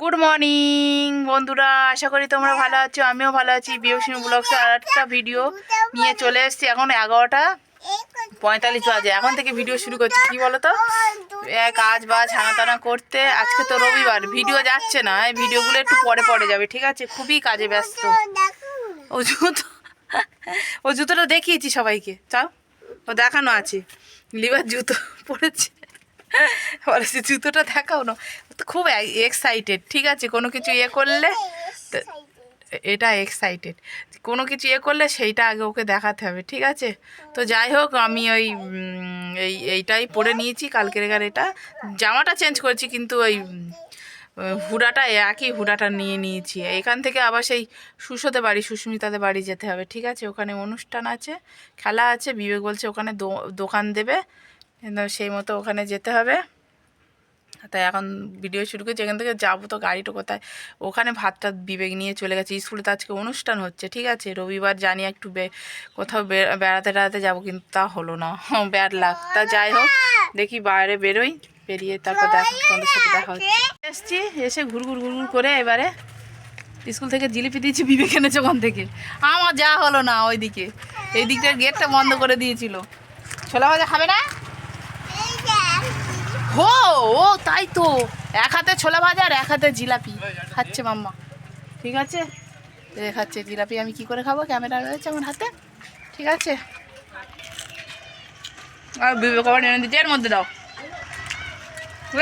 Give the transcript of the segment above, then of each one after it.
Good morning বন্ধুরা, আশা করি তোমরা ভালো আছো, আমিও ভালো আছি বিয়সিনী ব্লগসে আর একটা ভিডিও নিয়ে চলে এসেছি এখন এগারোটা পঁয়তাল্লিশ বাজে। এখন থেকে ভিডিও শুরু করছি, কি বলো তো কাজ বাজ হানা টানা করতে, আজকে তো রবিবার ভিডিও যাচ্ছে না, এই ভিডিওগুলো একটু পরে পরে যাবে, ঠিক আছে? খুবই কাজে ব্যস্ত। ও জুতো, ও জুতোটা দেখিয়েছি সবাইকে, চাও? ও দেখানো আছে, লিভার জুতো পড়েছে বলেছে জুতোটা দেখাও না। তো খুব এক্সাইটেড ঠিক আছে? কোনো কিছু ইয়ে করলে তো- এটা এক্সাইটেড কোনো কিছু ইয়ে করলে সেইটা আগে ওকে দেখাতে হবে ঠিক আছে? তো যাই হোক আমি ওই এই এইটাই পরে নিয়েছি কালকের গার এটা। জামাটা চেঞ্জ করেছি কিন্তু ওই হুডাটা একই হুডাটা নিয়ে নিয়েছি। এখান থেকে আবার সেই সুশোতে বাড়ি সুস্মিতাদের বাড়ি যেতে হবে ঠিক আছে? ওখানে অনুষ্ঠান আছে খেলা আছে বিবেক বলছে ওখানে দো- দোকান দেবে। সেই মতো ওখানে যেতে হবে। তাই এখন ভিডিও শুরু করছি, এখান থেকে যাব তো গাড়িটা কোথায়? ওখানে ভাতটা বিবেক নিয়ে চলে গেছে। স্কুলে তো আজকে অনুষ্ঠান হচ্ছে, ঠিক আছে? রবিবার জানি একটু কোথাও বেড়াতে টেড়াতে যাব, কিন্তু তা হলো না। ব্যাড লাগ তা যাই হোক, দেখি বাইরে বেরোই, বেরিয়ে তারপর দেখা, তোমাদের সাথে দেখা হচ্ছে। এসছি এসে ঘুরঘুর ঘুরঘুর করে এবারে স্কুল থেকে জিলিপি দিয়েছি, বিবেক এনেছে ওখান থেকে। আমার যা হলো না, ওইদিকে। এই দিকটার গেটটা বন্ধ করে দিয়েছিল। ছোলা ভাজা খাবে না? হো, ও, তাই তো। এক হাতে ছোলা ভাজা আর এক হাতে জিলাপি। খাচ্ছে মাম্মা। ঠিক আছে? খাচ্ছে জিলাপি। আমি কি করে খাব? ক্যামেরা রয়েছে আমার হাতে। ঠিক আছে? আর বিবেক আবার এনে দিচ্ছে। এর মধ্যে দাও।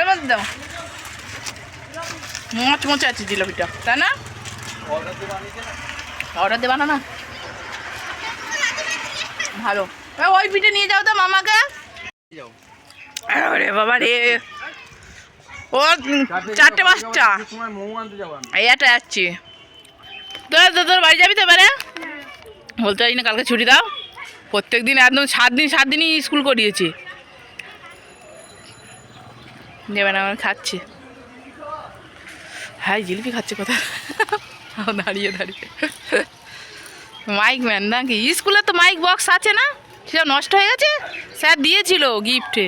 এর মধ্যে দাও। মোচ, মোচে আছে জিলাপিটা। তাই না? অর্ডার দেবা না? ভালো। ওই পিঠে নিয়ে যাও তো মামাকে। আরে বাবা রে। ও, চারটে পাঁচটা। এই একটা যাচ্ছি। তোর তোর তোর বাড়ি যাবি তো এবারে? বলতে পারি না কালকে ছুটি দাও। প্রত্যেক দিন একদম সাত দিন, সাত দিনই স্কুল করিয়েছি। দেবে না খাচ্ছি। হ্যাঁ জিলিপি খাচ্ছে কোথায়? দাঁড়িয়ে দাঁড়িয়ে। মাইক ম্যান, নাকি? স্কুলে তো মাইক বক্স আছে না? সেটা নষ্ট হয়ে গেছে? স্যার দিয়েছিল গিফটে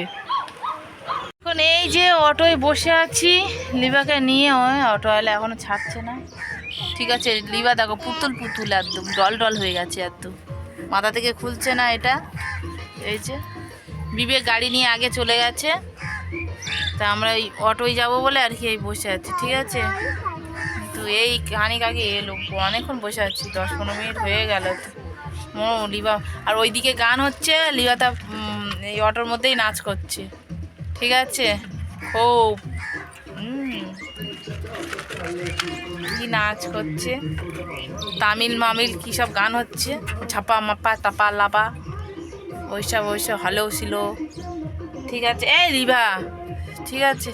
এখন এই যে অটোয় বসে আছি, লিবাকে নিয়ে ওই অটোওয়ালা এখনও ছাড়ছে না। ঠিক আছে, লিবা দেখো, পুতুল পুতুল একদম, ডল ডল হয়ে গেছে একদম মাথা থেকে খুলছে না এটা। এই যে, বিবেক গাড়ি নিয়ে আগে চলে গেছে। তা আমরা এই অটোয় যাব বলে আর কি এই বসে আছি, ঠিক আছে? তো এই খানিক আগে এলো, অনেকক্ষণ বসে আছি, দশ পনেরো মিনিট হয়ে গেল তো। লিবা, আর ওইদিকে গান হচ্ছে, লিবা তা এই অটোর মধ্যেই নাচ করছে। ঠিক আছে? হুম। কি নাচ করছে? তামিল মামিল কী সব গান হচ্ছে? ছাপা মাপা, তাপা লাপা, ওইসব ওইসব, হলেও ছিল ঠিক আছে। এই রিভা, ঠিক আছে।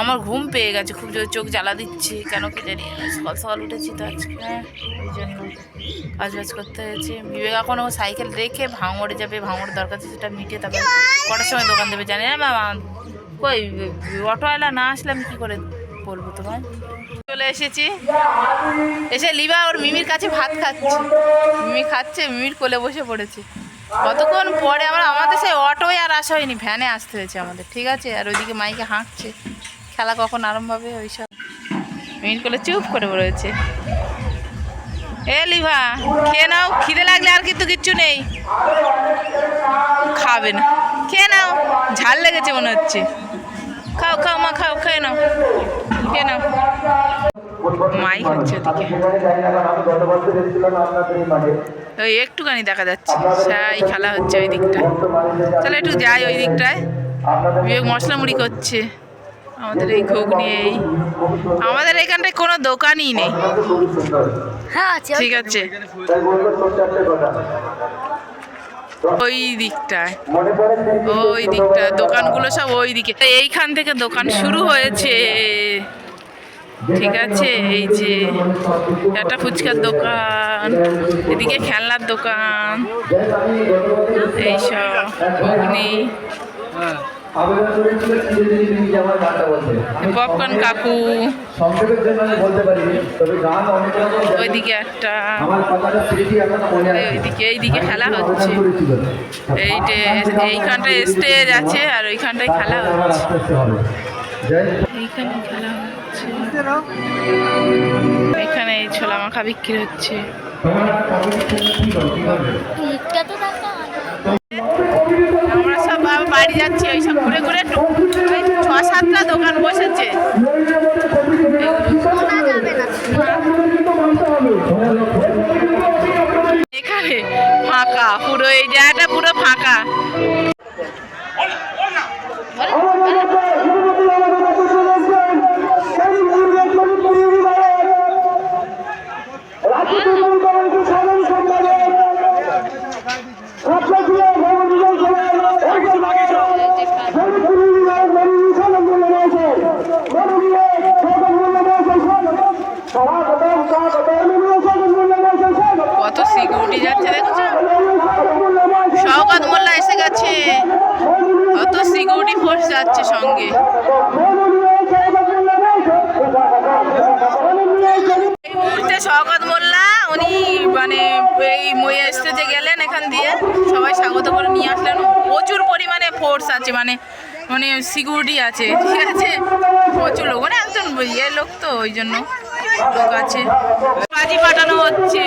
আমার ঘুম পেয়ে গেছে, খুব জোর চোখ জ্বালা দিচ্ছে। কেন কি জানি, সকাল সকাল উঠেছি তো আজকে হ্যাঁ ওই জন্য কাজ বাজ করতে হয়েছে। বিবেক এখন ও সাইকেল রেখে ভাঙড়ে যাবে ভাঙড় দরকার সেটা মিটে তারপর কটার সময় দোকান দেবে জানি। না বাবা, কই অটোওয়ালা না আসলে আমি কী করে বলব তোমায়? চলে এসেছি। এসে লিবা ওর মিমির কাছে ভাত খাচ্ছে। মিমি খাচ্ছে, মিমির কোলে বসে পড়েছে। কতক্ষণ পরে আমরা আমাদের সেই অটোয় আর আসা হয়নি, ভ্যানে আসতে হয়েছে আমাদের, ঠিক আছে? আর ওইদিকে মাইকে হাঁকছে। খেলা কখন আরম্ভ হবে ওই সব মিমির কোলে চুপ করে রয়েছে এ লিভা, খেয়ে নাও, খিদে লাগলে আর কিন্তু কিচ্ছু নেই। খাবে না। খেয়ে নাও, ঝাল লেগেছে মনে হচ্ছে। খাও খাও, মা, খাও, খেয়ে নাও। খেয়ে নাও। মাইক হচ্ছে ওদিকে। ওই একটুখানি দেখা যাচ্ছে। সেই খেলা হচ্ছে ওই দিকটায়। চলো একটু যাই ওই দিকটায়। বিবেক মশলা মুড়ি করছে। আমাদের এই ঘুগনি এই আমাদের এখানটায় কোনো দোকানই নেই। হ্যাঁ ঠিক আছে। ওই দিকটায়। ওই দিকটা দোকানগুলো সব ওই দিকে। এইখান থেকে দোকান শুরু হয়েছে। ঠিক আছে এই যে একটা ফুচকার দোকান এদিকে খেলনার দোকান এইসব ঘুগনি। পপকর্ন কাকু। ওইদিকে একটা ওইদিকে এইদিকে খেলা হচ্ছে। এইটে এইখানটায় স্টেজ আছে আর ওইখানটায় খেলা হচ্ছে। এইখানে খেলা হচ্ছে। হচ্ছে এখানে ছোলা মাখা বিক্রি হচ্ছে মুখটা তো দেখা আমরা সব আবার বাড়ি যাচ্ছি ওইসব ঘুরে ঘুরে ছ সাতটা দোকান বসেছে। যাচ্ছে সঙ্গে। শওকত মোল্লা। উনি মানে এই মইয়া স্টেজে গেলেন এখান দিয়ে। সবাই স্বাগত করে নিয়ে আসলেন। প্রচুর পরিমাণে ফোর্স আছে মানে মানে সিকিউরিটি আছে, ঠিক আছে? প্রচুর লোক মানে একজন ইয়ে লোক তো, ওই জন্য লোক আছে। বাজি ফাটানো হচ্ছে।